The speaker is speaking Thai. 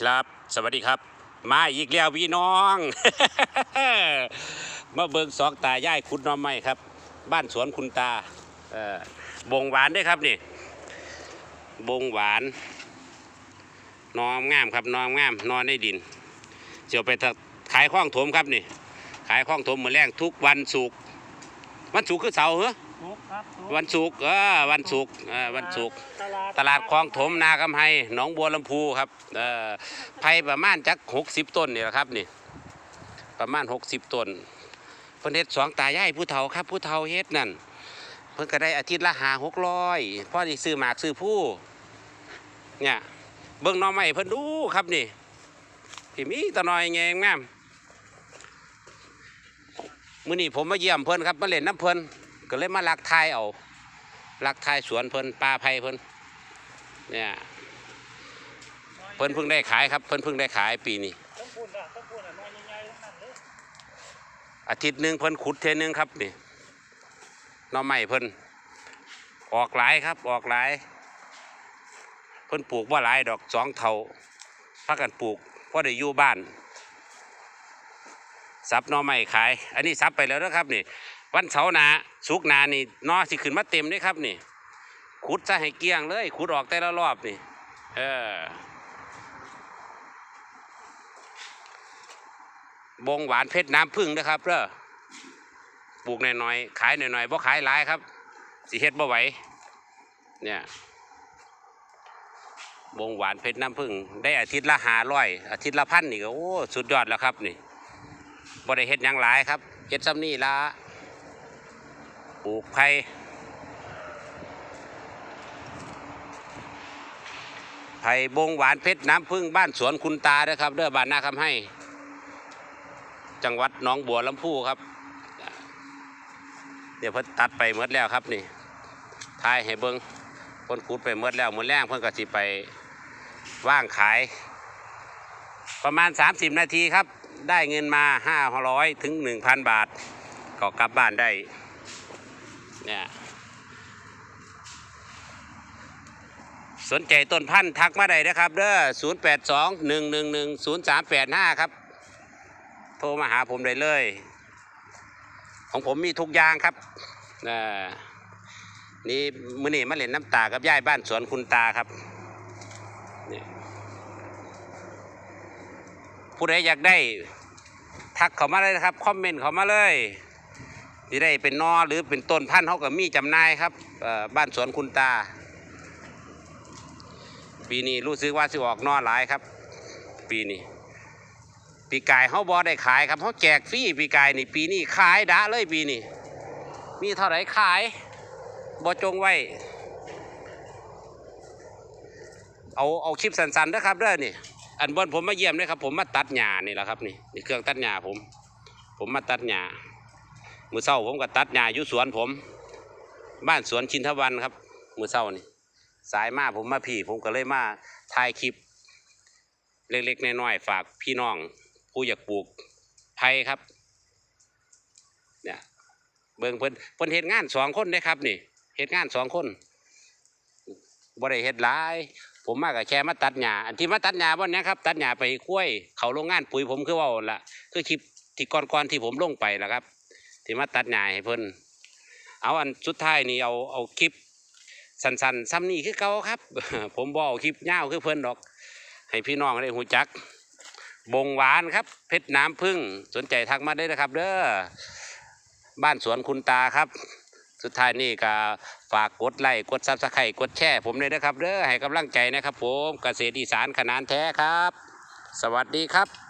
ครับ สวัสดีครับ มาอีกแล้วพี่น้อง มาเบิงสองตายายคุณน้อมไม้ครับ บ้านสวนคุณตาเอ่อบงหวานด้วยครับนี่ บงหวานนอมงามครับนอมงาม นอนในดินเจียวไปขายข้องถมครับนี่ ขายข้องถมมือแรงทุกวันศุกร์วันศุกร์คือเสาร์เหรอ ทุกครับทุกวันศุกร์เออวันศุกร์เออวันศุกร์ ตลาดตลาดคลองถมนากำไฮหนองบัวลำพูครับเอ่อไผ่ประมาณจักหกสิบต้นนี่แหละครับนี่ ประมาณหกสิบต้นเพิ่นเฮ็ดสองตายายผู้เฒ่าครับ ผู้เฒ่าเฮ็ดนั่น เพิ่นก็ได้อาทิตย์ละหาหกร้อยพ่อที่ซื้อหมากซื้อผู้ เนี่ย เบิ่งหน้องใหม่เพิ่นดูครับนี่พี่มีตะนอยแงงงามมื้อนี้ผมมาเยี่ยมเพิ่นครับมาเล่นน้ำเพิ่น ก็เลยมาลักทายเอาลักทายสวนเพิ่นปลาไผ่เพิ่นเนี่ยเพิ่นเพิ่งได้ขายครับ เพิ่นเพิ่งได้ขายปีนี้อาทิตย์หนึ่งเพิ่นขุดเทนึงครับนี่น่อไม้เพิ่นออกหลายครับออกหลาย เพิ่นปลูกว่าหลายดอกสองเทาพักกันปลูกพอได้อยู่บ้านซับน่อไม้ขาย อันนี้ซับไปแล้วนะครับนี่ วันเสาร์หนาสุกหนานี่นอสิขึ้นมาเต็มเลยครับนี่ขุดซะให้เกลี้ยงเลยขุดออกแต่ละรอบนี่เออบงหวานเพชรน้ำพึ่งนะครับเด้อปลูกหน่อยๆขายหน่อยๆบ่ขายหลายครับสิเฮ็ดบ่ไหวเนี่ยบงหวานเพชรน้ำพึ่งได้อาทิตย์ละหาร้อยอาทิตย์ละพันนี่ก็โอ้สุดยอดแล้วครับนี่บ่ได้เฮ็ดยังหลายครับเฮ็ดซ้ำนี่ละ ปลูกไผ่ไผ่บงหวานเพชรน้ำพึ่งบ้านสวนคุณตาด้อครับเด้อบ้านนาคำให้ จังหวัดหนองบัวลำพูครับเดี๋ยวเพิ่นตัดไปเมดแล้วครับนี่ทายให้เบิงเพิ่นขุดไปเมดแล้วมือแรงเพิ่นก็สิไปว่างขาย ประมาณ 30 นาทีครับ ได้เงินมา 500 ถึง 1,000 บาท ก็กลับบ้านได้ เนี่ยสนใจต้นพันธุ์ทักมาได้นะครับเด้อ082 111 0385ครับ โทรมาหาผมได้เลย ของผมมีทุกอย่างครับนี่มื้อนี้มาเล่นน้ำตากับย่ายบ้านสวนคุณตาครับผู้ใดอยากได้ ทักเขามาเลยนะครับ คอมเมนต์เขามาเลย ที่ได้เป็นนอหรือเป็นต้นพันธุ์เขากับมีจำหน่ายครับบ้านสวนคุณตา ปีนี้รู้สึกว่าสิออกนอหลายครับ ปีนี้ปีกายเขาบอได้ขายครับเขาแจกฟรีปีกายนี่ปีนี้ขายดะเลยปีนี้มีเท่าไหร่ขายบอจงไว้เอาเอาคลิปสั้นๆนะครับเด้อนี่อันบนผมมาเยี่ยมเลยครับ ผมมาตัดหญ้านี่แหละครับนี่นี่เครื่องตัดหญ้าผม ผมมาตัดหญ้า มือเศร้าผมก็ตัดหญ้าอยู่สวนผม บ้านสวนชินทวันครับ มือเศร้านี่สายมาผมมาพี่ ผมก็เลยมาถ่ายคลิป เล็กๆน้อยๆฝากพี่น้อง ผู้อยากปลูกไผ่ครับ เนี่ยเบิ่งเพิ่นเพิ่นเฮ็ดงานสองคนเด้ครับ นี่เฮ็ดงานสองคนบ่ได้เฮ็ดหลาย ผมมาก็แค่มาตัดหญ้าอันที่มาตัดหญ้าบ่เนี้ครับตัดหญ้าไปคุ้ยเขาโรงงานปุ๋ยผมคือว่าละคือคลิปที่ก่อนๆที่ผมลงไปล่ะครับ ที่มาตัดหญ้าให้เพิ่นเอาอันสุดท้ายนี่เอาเอาคลิปสั้นๆซ้ำนี่คือเก่าครับ ผมบ่เอาคลิปยาวคือเพิ่นดอก ให้พี่น้องได้หูจัก บงหวานครับ เพชรน้ำพึ่งสนใจทักมาได้นะครับ เด้อบ้านสวนคุณตาครับ สุดท้ายนี่ก็ฝากกดไลค์กดซับสไครต์กดแชร์ผมเลยนะครับเด้อให้กำลังใจนะครับ ผมเกษตรอีสานขนานแท้ครับ สวัสดีครับ